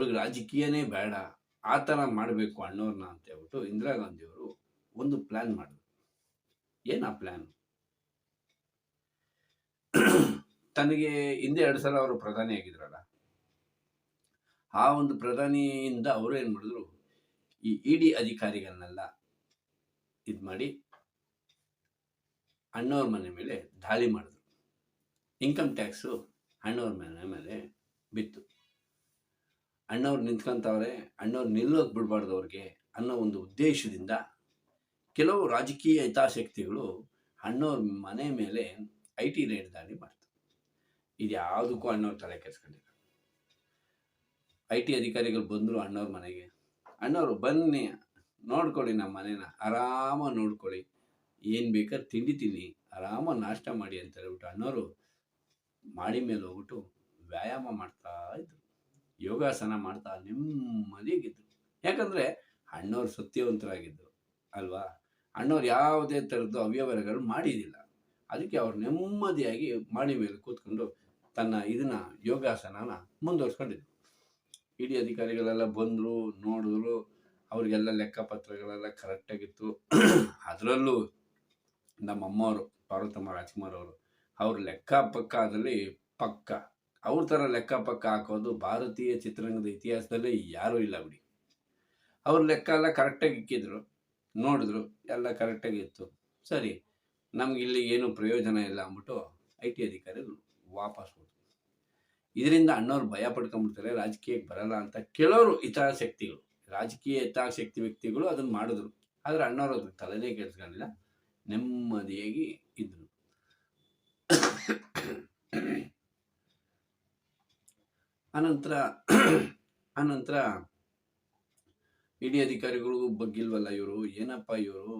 ಅವ್ರಿಗೆ ರಾಜಕೀಯನೇ ಬೇಡ, ಆ ಥರ ಮಾಡಬೇಕು ಅಣ್ಣವ್ರನ್ನ ಅಂತ ಹೇಳ್ಬಿಟ್ಟು ಇಂದಿರಾ ಗಾಂಧಿಯವರು ಒಂದು ಪ್ಲ್ಯಾನ್ ಮಾಡಿದ್ರು. ಏನು ಆ ಪ್ಲ್ಯಾನ್ ತನಗೆ ಹಿಂದೆ ಎರಡು ಸಲ ಅವರು ಪ್ರಧಾನಿ ಆಗಿದ್ರಲ್ಲ, ಆ ಒಂದು ಪ್ರಧಾನಿಯಿಂದ ಅವರು ಏನು ಮಾಡಿದ್ರು, ಈ ಇಡಿ ಅಧಿಕಾರಿಗಳನ್ನೆಲ್ಲ ಇದು ಮಾಡಿ ಅಣ್ಣವ್ರ ಮನೆ ಮೇಲೆ ದಾಳಿ ಮಾಡಿದ್ರು. ಇನ್ಕಮ್ ಟ್ಯಾಕ್ಸು ಅಣ್ಣವ್ರ ಮನೆ ಮೇಲೆ ಬಿತ್ತು. ಅಣ್ಣವ್ರು ನಿಂತ್ಕೊಂತವ್ರೆ, ಅಣ್ಣವ್ರು ನಿಲ್ಲೋಕೆ ಬಿಡಬಾರ್ದು ಅವ್ರಿಗೆ ಅನ್ನೋ ಒಂದು ಉದ್ದೇಶದಿಂದ ಕೆಲವು ರಾಜಕೀಯ ಹಿತಾಸಕ್ತಿಗಳು ಅಣ್ಣವ್ರ ಮನೆ ಮೇಲೆ ಐ ಟಿ ರೇಡ್ ದಾಳಿ ಮಾಡ್ತಾರೆ ಇದು ಯಾವುದಕ್ಕೂ ಅಣ್ಣವ್ರ ತಲೆ ಕೆಡ್ಸ್ಕೊಂಡಿಲ್ಲ. ಐ ಟಿ ಅಧಿಕಾರಿಗಳು ಬಂದರು ಅಣ್ಣವ್ರ ಮನೆಗೆ. ಅಣ್ಣವರು ಬನ್ನಿ, ನೋಡ್ಕೊಳ್ಳಿ ನಮ್ಮ ಮನೇನ ಆರಾಮಾಗಿ ನೋಡ್ಕೊಳ್ಳಿ. ಏನು ಬೇಕಾದ್ರೆ ತಿಂಡಿ ತಿನ್ನಿ ಆರಾಮಾಗಿ ನಾಷ್ಟ ಮಾಡಿ ಅಂತ ಹೇಳ್ಬಿಟ್ಟು ಅಣ್ಣವರು ಮಾಡಿ ಮೇಲೆ ಹೋಗ್ಬಿಟ್ಟು ವ್ಯಾಯಾಮ ಮಾಡ್ತಾ ಇದ್ರು. ಯೋಗಾಸನ ಮಾಡ್ತಾ ನೆಮ್ಮದಿಯಾಗಿದ್ರು ಯಾಕಂದ್ರೆ ಅಣ್ಣವ್ರು ಸತ್ಯವಂತರಾಗಿದ್ರು ಅಲ್ವಾ? ಅಣ್ಣವ್ರು ಯಾವುದೇ ಥರದ್ದು ಅವ್ಯವಹಾರಗಳು ಮಾಡಿದಿಲ್ಲ ಅದಕ್ಕೆ ಅವ್ರು ನೆಮ್ಮದಿಯಾಗಿ ಮಾಡಿ ಮೇಲೆ ಕೂತ್ಕೊಂಡು ತನ್ನ ಇದನ್ನ, ಯೋಗಾಸನನ ಮುಂದುವರ್ಸ್ಕೊಂಡಿದ್ರು. ಇಡೀ ಅಧಿಕಾರಿಗಳೆಲ್ಲ ಬಂದರು, ನೋಡಿದ್ರು, ಅವ್ರಿಗೆಲ್ಲ ಲೆಕ್ಕಪತ್ರಗಳೆಲ್ಲ ಕರೆಕ್ಟಾಗಿತ್ತು ಅದರಲ್ಲೂ ನಮ್ಮ ಅಮ್ಮವರು ಪಾರ್ವತಮ್ಮ ರಾಜ್ಕುಮಾರ್ ಅವರು, ಅವ್ರ ಲೆಕ್ಕ ಪಕ್ಕ ಅದರಲ್ಲಿ ಪಕ್ಕ ಅವ್ರ ಥರ ಲೆಕ್ಕ ಪಕ್ಕ ಹಾಕೋದು ಭಾರತೀಯ ಚಿತ್ರರಂಗದ ಇತಿಹಾಸದಲ್ಲಿ ಯಾರೂ ಇಲ್ಲ ಬಿಡಿ. ಅವ್ರ ಲೆಕ್ಕ ಎಲ್ಲ ಕರೆಕ್ಟಾಗಿ ಇಕ್ಕಿದ್ರು, ನೋಡಿದ್ರು, ಎಲ್ಲ ಕರೆಕ್ಟಾಗಿ ಇತ್ತು. ಸರಿ, ನಮ್ಗೆ ಇಲ್ಲಿ ಏನು ಪ್ರಯೋಜನ ಇಲ್ಲ ಅಂದ್ಬಿಟ್ಟು ಐ ಟಿ ಅಧಿಕಾರಿಗಳು ವಾಪಸ್ ಹೋದ್ರು. ಇದರಿಂದ ಅಣ್ಣವ್ರು ಭಯ ಪಡ್ಕೊಂಡ್ಬಿಡ್ತಾರೆ, ರಾಜಕೀಯಕ್ಕೆ ಬರಲ್ಲ ಅಂತ ಕೆಲವರು ಹಿತಾಸಕ್ತಿಗಳು ರಾಜಕೀಯ ಹಿತಾಸಕ್ತಿ ವ್ಯಕ್ತಿಗಳು ಅದನ್ನು ಮಾಡಿದ್ರು. ಆದರೆ ಅಣ್ಣವ್ರು ಅದಕ್ಕೆ ತಲೆನೇ ಕೆಡ್ಸ್ಕೊಂಡಿಲ್ಲ, ನೆಮ್ಮದಿಯಾಗಿ ಇದ್ರು. ಅನಂತರ ಅನಂತರ ಡಿ ಅಧಿಕಾರಿಗಳು ಬಗ್ಗಿಲ್ವಲ್ಲ ಇವರು? ಏನಪ್ಪ ಇವರು?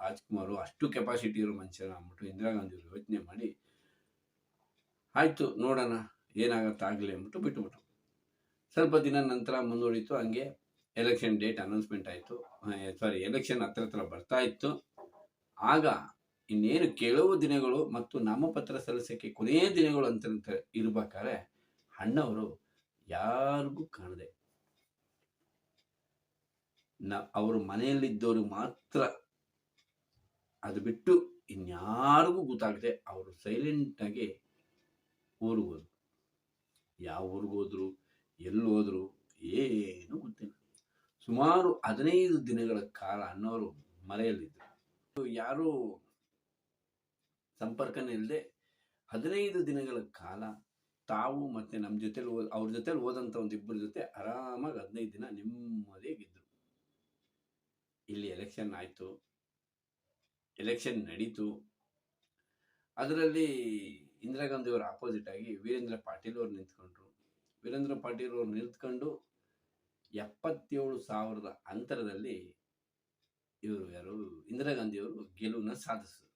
ರಾಜ್ಕುಮಾರು, ಅಷ್ಟು ಕೆಪಾಸಿಟಿ ಇರೋ ಮನುಷ್ಯನ ಅಂದ್ಬಿಟ್ಟು ಇಂದಿರಾ ಗಾಂಧಿ ಯೋಚನೆ ಮಾಡಿ, ಆಯ್ತು, ನೋಡೋಣ, ಏನಾಗತ್ತೆ ಆಗಲಿ ಅಂದ್ಬಿಟ್ಟು ಬಿಟ್ಟುಬಿಟ್ರು ಸ್ವಲ್ಪ ದಿನ ನಂತರ ಮುಂದುವರಿತು, ಹಂಗೆ ಎಲೆಕ್ಷನ್ ಡೇಟ್ ಅನೌನ್ಸ್ಮೆಂಟ್ ಆಯಿತು. ಸಾರಿ ಎಲೆಕ್ಷನ್ ಹತ್ರ ಹತ್ರ ಬರ್ತಾ ಇತ್ತು. ಆಗ ಇನ್ನೇನು ಕೆಲವು ದಿನಗಳು ಮತ್ತು ನಾಮಪತ್ರ ಸಲ್ಲಿಸಕ್ಕೆ ಕೊನೆಯ ದಿನಗಳು ಅಂತ ಇರ್ಬೇಕಾದ್ರೆ ಅಣ್ಣವರು ಯಾರಿಗೂ ಕಾಣದೆ. ನ, ಅವ್ರ ಮನೆಯಲ್ಲಿದ್ದವ್ರಿಗೆ ಮಾತ್ರ ಅದು ಬಿಟ್ಟು ಇನ್ಯಾರಿಗೂ ಗೊತ್ತಾಗದೆ ಅವರು ಸೈಲೆಂಟ್ ಆಗಿ ಊರಿಗೆ ಹೋದ್ರು. ಯಾವ ಊರಿಗೆ ಹೋದ್ರು, ಎಲ್ಲಿ ಹೋದ್ರು ಏನು ಗೊತ್ತಿಲ್ಲ. ಸುಮಾರು ಹದಿನೈದು ದಿನಗಳ ಕಾಲ ಅನ್ನೋರು ಮರೆಯಲ್ಲಿದ್ದರು ಯಾರು ಸಂಪರ್ಕನೇ ಇಲ್ಲದೆ ಹದಿನೈದು ದಿನಗಳ ಕಾಲ ತಾವು ಮತ್ತೆ ನಮ್ಮ ಜೊತೆಲಿ ಓದ್, ಅವ್ರ ಜೊತೆಲಿ ಓದಂತ ಒಂದು ಇಬ್ಬರ ಜೊತೆ ಆರಾಮಾಗಿ ಹದಿನೈದು ದಿನ ನೆಮ್ಮದಿಯಾಗಿದ್ದರು ಇಲ್ಲಿ ಎಲೆಕ್ಷನ್ ಆಯಿತು. ಎಲೆಕ್ಷನ್ ನಡೀತು. ಅದರಲ್ಲಿ ಇಂದಿರಾ ಗಾಂಧಿ ಅವರ ಆಪೋಸಿಟ್ ಆಗಿ ವೀರೇಂದ್ರ ಪಾಟೀಲ್ ಅವರು ನಿಂತ್ಕೊಂಡ್ರು. ವೀರೇಂದ್ರ ಪಾಟೀಲ್ ಅವರು ನಿಂತ್ಕೊಂಡು ಎಪ್ಪತ್ತೇಳು ಸಾವಿರದ ಅಂತರದಲ್ಲಿ ಇವರು ಯಾರು? ಇಂದಿರಾ ಗಾಂಧಿಯವರು ಗೆಲುವನ್ನ ಸಾಧಿಸಿದ್ರು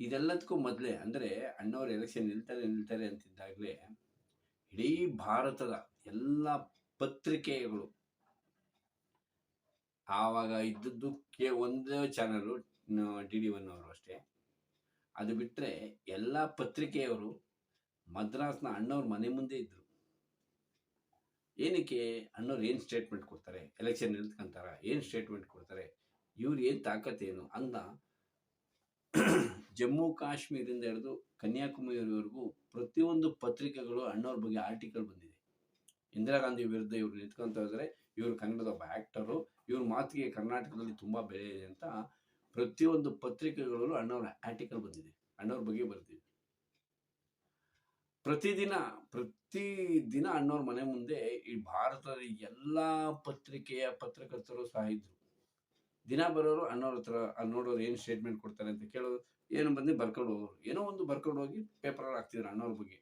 ಇದೆಲ್ಲದಕ್ಕೂ ಮೊದಲೇ ಅಂದರೆ ಅಣ್ಣವ್ರು ಎಲೆಕ್ಷನ್ ನಿಲ್ತಾರೆ ನಿಲ್ತಾರೆ ಅಂತಿದ್ದಾಗಲೇ ಇಡೀ ಭಾರತದ ಎಲ್ಲ ಪತ್ರಿಕೆಗಳು ಆವಾಗ ಇದ್ದದ್ದು ಒಂದೇ ಚಾನಲು ಡಿ ಡಿ ಒನ್ ಅವರು ಅಷ್ಟೇ. ಅದು ಬಿಟ್ಟರೆ ಎಲ್ಲ ಪತ್ರಿಕೆಯವರು ಮದ್ರಾಸ್ನ ಅಣ್ಣವ್ರ ಮನೆ ಮುಂದೆ ಇದ್ದರು ಏನಕ್ಕೆ ಅಣ್ಣವ್ರು ಏನು ಸ್ಟೇಟ್ಮೆಂಟ್ ಕೊಡ್ತಾರೆ? ಎಲೆಕ್ಷನ್ ನಿಲ್ತ್ಕೊಂತಾರ ಏನು ಸ್ಟೇಟ್ಮೆಂಟ್ ಕೊಡ್ತಾರೆ? ಇವ್ರು ಏನು ತಾಕತ್ತೇನು? ಅಂತ ಜಮ್ಮು ಕಾಶ್ಮೀರಿಂದ ಹಿಡಿದು ಕನ್ಯಾಕುಮಾರಿವರೆಗೂ ಪ್ರತಿಯೊಂದು ಪತ್ರಿಕೆಗಳು ಅಣ್ಣವ್ರ ಬಗ್ಗೆ ಆರ್ಟಿಕಲ್ ಬಂದಿದೆ. ಇಂದಿರಾ ಗಾಂಧಿ ವಿರುದ್ಧ ಇವರು ನಿಂತ್ಕೊಂತ ಇದ್ದಾರೆ ಇವರು ಕನ್ನಡದ ಒಬ್ಬ ಆ್ಯಕ್ಟರು ಇವ್ರ ಮಾತಿಗೆ ಕರ್ನಾಟಕದಲ್ಲಿ ತುಂಬ ಬೆಲೆ ಇದೆ ಅಂತ ಪ್ರತಿಯೊಂದು ಪತ್ರಿಕೆಗಳಲ್ಲೂ ಅಣ್ಣವ್ರ ಆರ್ಟಿಕಲ್ ಬಂದಿದೆ. ಅಣ್ಣವ್ರ ಬಗ್ಗೆ ಬರ್ತಿದೆ ಪ್ರತಿದಿನ ಪ್ರತಿ ದಿನ ಅಣ್ಣವ್ರ ಮನೆ ಮುಂದೆ ಈ ಭಾರತದ ಎಲ್ಲ ಪತ್ರಿಕೆಯ ಪತ್ರಕರ್ತರು ಸಹ ಇದ್ರು. ದಿನ ಬರೋರು ಅಣ್ಣವ್ರ ಹತ್ರ ನೋಡೋರು ಏನು ಸ್ಟೇಟ್ಮೆಂಟ್ ಕೊಡ್ತಾರೆ ಅಂತ ಕೇಳೋರು ಏನು ಬಂದು ಬರ್ಕೊಂಡು ಹೋಗೋರು. ಏನೋ ಒಂದು ಬರ್ಕೊಂಡು ಹೋಗಿ ಪೇಪರಲ್ಲಿ ಹಾಕ್ತಿದ್ರು ಅಣ್ಣವ್ರ ಬಗ್ಗೆ.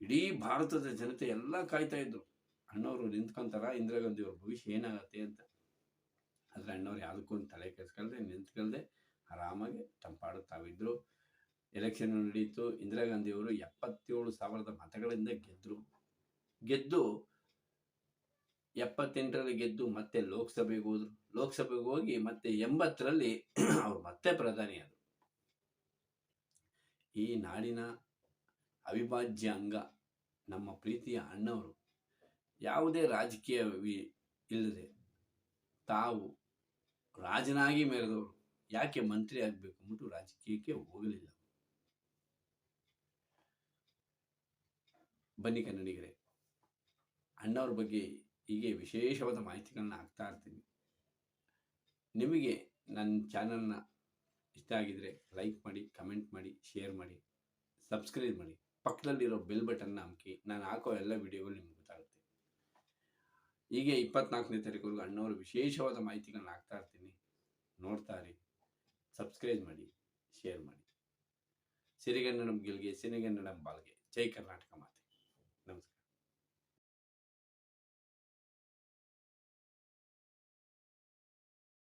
ಇಡೀ ಭಾರತದ ಜನತೆ ಎಲ್ಲ ಕಾಯ್ತಾ ಇದ್ರು. ಅಣ್ಣವರು ನಿಂತ್ಕೊಂತಾರ, ಇಂದಿರಾ ಗಾಂಧಿ ಅವ್ರ ಭವಿಷ್ಯ ಏನಾಗತ್ತೆ ಅಂತ. ಆದರೆ ಅಣ್ಣವ್ರು ಯಾವುದಕ್ಕೂ ಒಂದು ತಲೆ ಕೆಡ್ಸ್ಕೊಳ್ದೆ, ನಿಂತ್ಕೊಳ್ದೆ, ಆರಾಮಾಗಿ ತಂಪಾಡು ತಾವಿದ್ರು. ಎಲೆಕ್ಷನ್ ನಡೀತು, ಇಂದಿರಾ ಗಾಂಧಿ ಅವರು ಎಪ್ಪತ್ತೇಳು ಸಾವಿರದ ಮತಗಳಿಂದ ಗೆದ್ದರು ಗೆದ್ದು ಎಪ್ಪತ್ತೆಂಟರಲ್ಲಿ ಗೆದ್ದು ಮತ್ತೆ ಲೋಕಸಭೆಗೆ ಹೋದ್ರು. ಲೋಕಸಭೆಗೆ ಹೋಗಿ ಮತ್ತೆ ಎಂಬತ್ತರಲ್ಲಿ ಅವರು ಮತ್ತೆ ಪ್ರಧಾನಿ ಆದರು. ಈ ನಾಡಿನ ಅವಿಭಾಜ್ಯ ಅಂಗ ನಮ್ಮ ಪ್ರೀತಿಯ ಅಣ್ಣವರು. ಯಾವುದೇ ರಾಜಕೀಯ ಇಲ್ಲದೆ ತಾವು ರಾಜನಾಗಿ ಮೆರೆದವರು. ಯಾಕೆ ಮಂತ್ರಿ ಆಗಬೇಕು ಅಂದ್ಬಿಟ್ಟು ರಾಜಕೀಯಕ್ಕೆ ಹೋಗಲಿಲ್ಲ. ಬನ್ನಿ ಕನ್ನಡಿಗರೇ, ಅಣ್ಣವ್ರ ಬಗ್ಗೆ ಹೀಗೆ ವಿಶೇಷವಾದ ಮಾಹಿತಿಗಳನ್ನ ಹಾಕ್ತಾ ಇರ್ತೀನಿ. ನಿಮಗೆ ನನ್ನ ಚಾನಲ್ನ ಇಷ್ಟ ಆಗಿದ್ರೆ ಲೈಕ್ ಮಾಡಿ ಕಮೆಂಟ್ ಮಾಡಿ ಶೇರ್ ಮಾಡಿ ಸಬ್ಸ್ಕ್ರೈಬ್ ಮಾಡಿ. ಪಕ್ಕದಲ್ಲಿರೋ ಬೆಲ್ ಬಟನ್ನ ಹಾಕಿ ನಾನು ಹಾಕೋ ಎಲ್ಲ ವಿಡಿಯೋಗಳು ನಿಮ್ಗೆ ಗೊತ್ತಾಗುತ್ತೆ. ಹೀಗೆ ಇಪ್ಪತ್ನಾಲ್ಕನೇ ತಾರೀಕುವರೆಗೂ ಅಣ್ಣವರು ವಿಶೇಷವಾದ ಮಾಹಿತಿಗಳನ್ನ ಹಾಕ್ತಾ ಇರ್ತೀನಿ. ನೋಡ್ತಾ ಇರಿ. ಸಬ್ಸ್ಕ್ರೈಬ್ ಮಾಡಿ ಶೇರ್ ಮಾಡಿ. ಸಿರಿಗನ್ನಡಂ ಗೆಲ್ಗೆ ಸಿರಿಗನ್ನಡಂ ಬಾಲ್ಗೆ. ಜೈ ಕರ್ನಾಟಕ ಮಾತೆ.